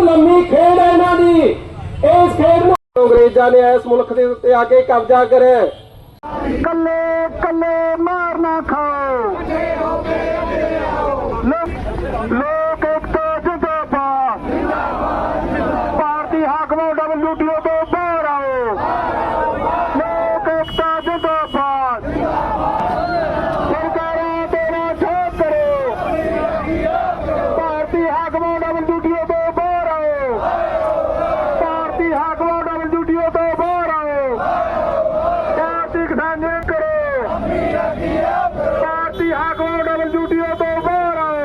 ਬਹੁਤ ਲੰਮੀ ਖੇਡ ਹੈ ਇਹਨਾਂ ਦੀ। ਇਸ ਖੇਡ ਨੂੰ ਅੰਗਰੇਜ਼ਾਂ ਨੇ ਇਸ ਮੁਲਕ ਦੇ ਉੱਤੇ ਆ ਕੇ ਕਬਜ਼ਾ ਕਰਿਆ। ਕੱਲੇ ਕੱਲੇ ਮਾਰਨਾ ਖਾਓ। ਲੋਕ ਲੋਕ ਏਕਤਾ ਜਿੰਦਾਬਾਦ ਭਾਰਤੀ ਹਾਕਮਾਂ ਡਬਲਯੂਟੀਓ ਤੋਂ ਬਾਹਰ ਆਓ ਲੋਕ ਏਕਤਾ ਜਿੰਦਾਬਾਦ ਸਰਕਾਰਾਂ ਤੇਰਾ ਠੋਕ ਕਰੋ ਭਾਰਤੀ ਹਾਕਮਾਂ ਡਬਲਯੂਟੀਓ ਤੋਂ ਬਾਹਰ ਆਓ ਭਾਰਤੀ ਹਾਕਮਾਂ ਡਬਲਯੂਟੀਓ ਤੋਂ ਬਾਹਰ ਆਓ ਭਾਰਤੀ ਕਿਸਾਨੇ ਕਰੋ ਭਾਰਤੀ ਹਾਕਮਾਂ ਡਬਲਯੂਟੀਓ ਤੋਂ ਬਾਹਰ ਆਓ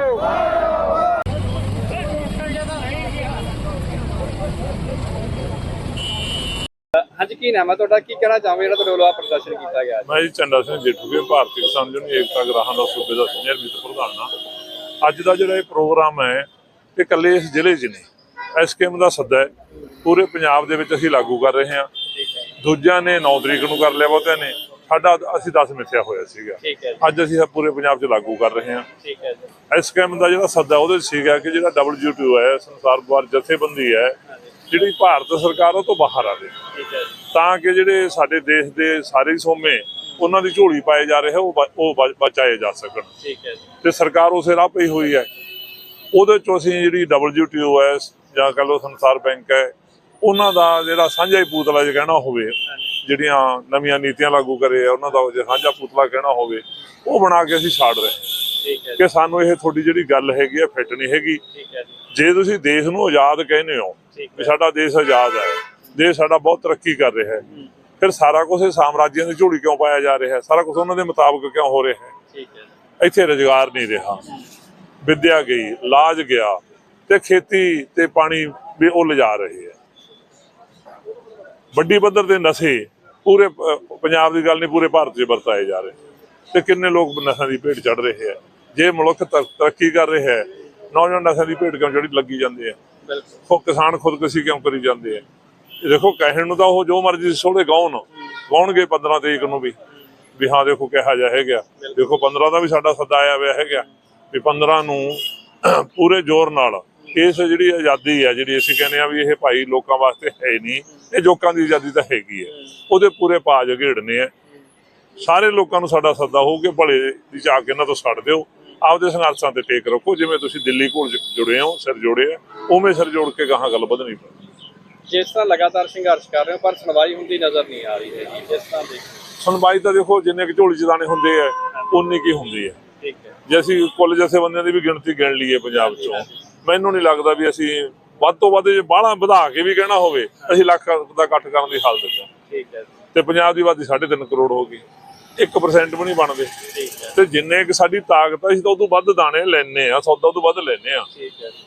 ਕੀ ਨਾਮ ਹੈ ਤੁਹਾਡਾ? ਕੀ ਕਹਿਣਾ ਚਾਹੋਗੇ ਜਿਹੜਾ ਤੁਹਾਡੇ ਵੱਲੋਂ ਆਹ ਪ੍ਰਦਰਸ਼ਨ ਕੀਤਾ ਗਿਆ? ਮੈਂ ਜੀ ਚੰਡਾ ਸਿੰਘ ਜੇਠੂਗੇ ਭਾਰਤੀ ਕਿਸਾਨ ਯੂਨੀਅਨ ਏਕਤਾ ਗਰਾਹਾਂ ਦਾ ਸੂਬੇ ਦਾ ਸੀਨੀਅਰ ਵਿਤ ਪ੍ਰਧਾਨ ਹਾਂ। ਅੱਜ ਦਾ ਜਿਹੜਾ ਇਹ ਪ੍ਰੋਗਰਾਮ ਹੈ ਇਹ ਇਕੱਲੇ ਇਸ ਜ਼ਿਲ੍ਹੇ 'ਚ ਨਹੀਂ ਇਸ ਸਕੀਮ ਦਾ ਸੱਦਾ ਹੈ। ਪੂਰੇ ਪੰਜਾਬ ਦੇ ਵਿੱਚ ਅਸੀਂ ਲਾਗੂ ਕਰ ਰਹੇ ਹਾਂ। ਦੂਜਿਆਂ ਨੇ 9 ਤਰੀਕ ਨੂੰ ਕਰ ਲਿਆ ਬਹੁਤਿਆਂ ਨੇ। ਸਾਡਾ ਅਸੀਂ 10 ਮਿੱਥਿਆ ਹੋਇਆ ਸੀਗਾ। ਅੱਜ ਅਸੀਂ ਪੂਰੇ ਪੰਜਾਬ 'ਚ ਲਾਗੂ ਕਰ ਰਹੇ ਹਾਂ। ਠੀਕ ਹੈ ਜੀ। ਇਸ ਸਕੀਮ ਦਾ ਜਿਹੜਾ ਸੱਦਾ ਉਹਦੇ 'ਚ ਸੀਗਾ ਕਿ ਜਿਹੜਾ WTO ਹੈ ਸੰਸਾਰ ਭਰ ਜਥੇਬੰਦੀ ਹੈ ਜਿਹੜੀ ਭਾਰਤ ਸਰਕਾਰ ਉਹ ਤੋਂ ਬਾਹਰ ਆਵੇ ਤਾਂ ਕਿ ਜਿਹੜੇ ਸਾਡੇ ਦੇਸ਼ ਦੇ ਸਾਰੇ ਸੋਮੇ ਉਹਨਾਂ ਦੀ ਝੋਲੀ ਪਾਏ ਜਾ ਰਹੇ ਉਹ ਬਚਾਏ ਜਾ ਸਕਣ। ਠੀਕ ਹੈ ਤੇ ਸਰਕਾਰ ਉਸੇ ਰਾਹ ਪਈ ਹੋਈ ਹੈ। ਉਹਦੇ ਚੋਂ ਅਸੀਂ ਜਿਹੜੀ WTO ਹੈ ਜਾਂ ਕਹ ਲਓ ਸੰਸਾਰ ਬੈਂਕ ਹੈ ਉਹਨਾਂ ਦਾ ਜਿਹੜਾ ਸਾਂਝਾ ਹੀ ਪੂਤਲਾ ਜੇ ਕਹਿਣਾ ਹੋਵੇ ਜਿਹੜੀਆਂ ਨਵੀਆਂ ਨੀਤੀਆਂ ਲਾਗੂ ਕਰੇ ਉਹਨਾਂ ਦਾ ਜੇ ਸਾਂਝਾ ਪੂਤਲਾ ਕਹਿਣਾ ਹੋਵੇ ਉਹ ਬਣਾ ਕੇ ਅਸੀਂ ਛਾੜ ਰਹੇ ਕਿ ਸਾਨੂੰ ਇਹ ਤੁਹਾਡੀ ਜਿਹੜੀ ਗੱਲ ਹੈਗੀ ਹੈ ਫਿੱਟ ਨਹੀਂ ਹੈਗੀ। ਜੀ। ਤੁਸੀਂ ਦੇਸ਼ ਨੂੰ ਆਜ਼ਾਦ ਕਹਿੰਦੇ ਹੋ ਵੀ ਸਾਡਾ ਦੇਸ਼ ਆਜ਼ਾਦ ਹੈ ਦੇਸ਼ ਸਾਡਾ ਬਹੁਤ ਤਰੱਕੀ ਕਰ ਰਿਹਾ ਹੈ ਫਿਰ ਸਾਰਾ ਕੁਝ ਇਹ ਸਾਮਰਾਜੀਆਂ ਦੀ ਝੋਲੀ ਕਿਉਂ ਪਾਇਆ ਜਾ ਰਿਹਾ ਹੈ? ਸਾਰਾ ਕੁਝ ਉਹਨਾਂ ਦੇ ਮੁਤਾਬਕ ਕਿਉਂ ਹੋ ਰਿਹਾ ਹੈ? ਇੱਥੇ ਰੁਜ਼ਗਾਰ ਨਹੀਂ ਰਿਹਾ। ਵਿੱਦਿਆ ਗਈ ਇਲਾਜ ਗਿਆ ਤੇ ਖੇਤੀ ਤੇ ਪਾਣੀ ਵੀ ਉਹ ਲਿਜਾ ਰਹੇ ਹੈ। ਵੱਡੀ ਪੱਧਰ ਤੇ ਨਸ਼ੇ ਪੂਰੇ ਪੰਜਾਬ ਦੀ ਗੱਲ ਨਹੀਂ ਪੂਰੇ ਭਾਰਤ 'ਚ ਵਰਤਾਏ ਜਾ ਰਹੇ। ਤੇ ਕਿੰਨੇ ਲੋਕ ਨਸ਼ਿਆਂ ਦੀ ਭੇਟ ਚੜ ਰਹੇ ਹੈ? ਜੇ ਮੁਲਕ ਤਰ- ਤਰੱਕੀ ਕਰ ਰਿਹਾ ਹੈ ਨੌਜਵਾਨ ਨਸ਼ਿਆਂ ਦੀ ਭੇਟ ਕਿਉਂ ਜਿਹੜੀ ਲੱਗੀ ਜਾਂਦੀ ਹੈ ਬਿਲਕੁਲ। ਉਹ ਕਿਸਾਨ ਖੁਦਕੁਸ਼ੀ ਕਿਉਂ ਕਰੀ ਜਾਂਦੇ ਆ ਦੇਖੋ ਕਹਿਣ ਨੂੰ ਤਾਂ ਉਹ ਜੋ ਮਰਜ਼ੀ ਸੋਹਣੇ ਗਾਉਣ ਗਾਉਣਗੇ 15 ਤਰੀਕ ਨੂੰ ਵੀ। ਵੀ ਹਾਂ ਦੇਖੋ ਕਿਹਾ ਜਾ ਹੈਗਾ। ਦੇਖੋ 15 ਦਾ ਵੀ ਸਾਡਾ ਸੱਦਾ ਆਇਆ ਹੋਇਆ ਹੈਗਾ। ਵੀ 15 ਨੂੰ ਪੂਰੇ ਜ਼ੋਰ ਨਾਲ ਇਸ ਜਿਹੜੀ ਆਜ਼ਾਦੀ ਹੈ ਜਿਹੜੀ ਅਸੀਂ ਕਹਿੰਦੇ ਆ ਵੀ ਇਹ ਭਾਈ ਲੋਕਾਂ ਵਾਸਤੇ ਹੈ ਨਹੀਂ ਇਹ ਲੋਕਾਂ ਦੀ ਆਜ਼ਾਦੀ ਤਾਂ ਹੈਗੀ ਹੈ। ਉਹਦੇ ਪੂਰੇ ਪਾਜ ਘੇੜਨੇ ਆ ਸਾਰੇ ਲੋਕਾਂ ਨੂੰ ਸਾਡਾ ਸੱਦਾ ਹੋਊ ਕਿ ਭਲੇ ਦੀ ਝਾਕ ਇਹਨਾਂ ਤੋਂ ਛੱਡ ਦਿਓ। ਆਪਦੇ ਸੰਘਰਸ਼ਾਂ ਤੇ ਟੇਕ ਰੱਖੋ ਜਿਵੇਂ ਤੁਸੀਂ ਦਿੱਲੀ ਕੋਲ ਜੁੜੇ ਹੋ ਸਿਰ ਜੋੜੇ ਆ ਉਵੇਂ ਸਿਰ ਜੋੜ ਕੇ ਗਾਹਾਂ ਗੱਲ ਵਧਣੀ ਪਈ ਜਿਸ ਤਰ੍ਹਾਂ ਲਗਾਤਾਰ ਸੰਘਰਸ਼ ਕਰ ਰਹੇ ਹੋ ਪਰ ਸੁਣਵਾਈ ਹੁੰਦੀ ਨਜ਼ਰ ਨਹੀਂ ਆ ਰਹੀ ਹੈ ਜੀ ਜਿਸ ਤਰ੍ਹਾਂ ਦੀ ਸੁਣਵਾਈ ਤਾਂ ਦੇਖੋ ਜਿੰਨੇ ਕਿ ਝੋਲੀ ਚ ਦਾਣੇ ਹੁੰਦੇ ਆ ਉਨੀ ਕੀ ਹੁੰਦੀ ਹੈ ਠੀਕ ਹੈ। ਜੇ ਅਸੀਂ ਕੁੱਲ ਜਥੇ ਬੰਦਿਆਂ ਦੀ ਵੀ ਗਿਣਤੀ ਗਿਣ ਲਈਏ ਪੰਜਾਬ ਚੋਂ ਮੈਨੂੰ ਨਹੀਂ ਲੱਗਦਾ ਵੀ ਅਸੀਂ ਵੱਧ ਤੋਂ ਵੱਧ ਜੇ ਬਾਹਲਾ ਵਧਾ ਕੇ ਵੀ ਕਹਿਣਾ ਹੋਵੇ ਅਸੀਂ ਲੱਖ ਦਾ ਇਕੱਠ ਕਰਨ ਦੀ ਹਾਲਤ ਹਾਂ। ਠੀਕ ਹੈ। ਤੇ ਪੰਜਾਬ ਦੀ ਆਬਾਦੀ 3.5 ਕਰੋੜ ਹੋ ਗਈ। 1% ਵੀ ਨਹੀਂ ਬਣਦੇ। ਤੇ ਜਿੰਨੇ ਕਿ ਸਾਡੀ ਤਾਕਤ ਆ ਅਸੀਂ ਤਾਂ ਉਦੋਂ ਵੱਧ ਦਾਣੇ ਲੈਣੇ ਆ ਸੌਦਾ ਉਦੋਂ ਵੱਧ ਲੈਣੇ ਆ।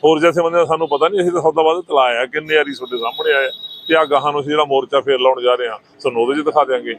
ਹੋਰ ਜੈਸੇ ਬੰਦੇ ਸਾਨੂੰ ਪਤਾ ਨਹੀਂ ਅਸੀਂ ਤਾਂ ਸੌਦਾ ਵੱਧ ਤਲਾਇਆ ਕਿੰਨੇ ਵਾਰੀ ਤੁਹਾਡੇ ਸਾਹਮਣੇ ਆਇਆ ਤੇ ਆ ਗਾਹਾਂ ਨੂੰ ਅਸੀਂ ਜਿਹੜਾ ਮੋਰਚਾ ਫੇਰ ਲਾਉਣ ਜਾ ਰਹੇ ਹਾਂ ਤੁਹਾਨੂੰ ਉਹਦੇ 'ਚ ਦਿਖਾ ਧੰਨਵਾਦ।